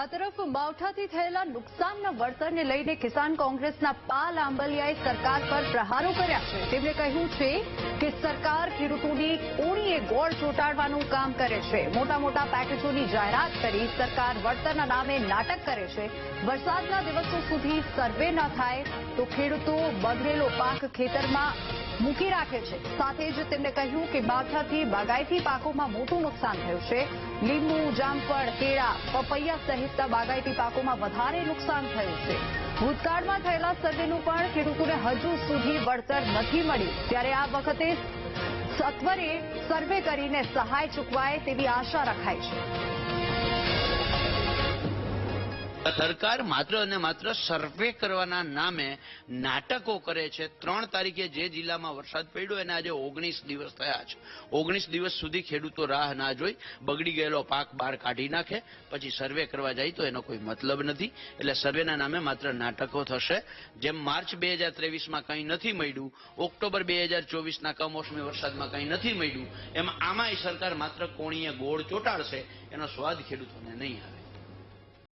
આ તરફ માવઠાથી થયેલા નુકસાનના વળતરને લઈને કિસાન કોંગ્રેસના પાલ આંબલિયાએ સરકાર પર પ્રહારો કર્યા છે. તેમણે કહ્યું છે કે સરકાર ખેડૂતોની કોણીએ ગોળ ચોંટાડવાનું કામ કરે છે. મોટા મોટા પેકેજોની જાહેરાત કરી સરકાર વળતરના નામે નાટક કરે છે. વરસાદના દિવસો સુધી સર્વે ન થાય તો ખેડૂતો બગડેલો પાક ખેતરમાં મૂકી રાખે છે. સાથે જ તેમણે કહ્યું કે માવઠાથી બાગાયતી પાકોમાં મોટું નુકસાન થયું છે. લીંબુ, જામફળ, કેળા, પપૈયા સહિતના બાગાયતી પાકોમાં વધારે નુકસાન થયું છે. ભૂતકાળમાં થયેલા સર્વેનું પણ ખેડૂતોને હજુ સુધી વળતર નથી મળ્યું. ત્યારે આ વખતે સત્વરે સર્વે કરીને સહાય ચૂકવાય તેવી આશા રખાય છે. સરકાર માત્ર અને માત્ર સર્વે કરવાના નામે નાટકો કરે છે. ત્રણ તારીખે જે જિલ્લામાં વરસાદ પડ્યો એને આજે ઓગણીસ દિવસ થયા છે. ઓગણીસ દિવસ સુધી ખેડૂતો રાહ ના જોઈ, બગડી ગયેલો પાક બહાર કાઢી નાખે, પછી સર્વે કરવા જાય તો એનો કોઈ મતલબ નથી. એટલે સર્વેના નામે માત્ર નાટકો થશે. જેમ માર્ચ બે હજાર ત્રેવીસમાં કંઈ નથી મળ્યું, ઓક્ટોબર બે હજાર ચોવીસના કમોસમી વરસાદમાં કંઈ નથી મળ્યું, એમ આમાંય સરકાર માત્ર કોણીએ ગોળ ચોટાડશે, એનો સ્વાદ ખેડૂતોને નહીં આવે.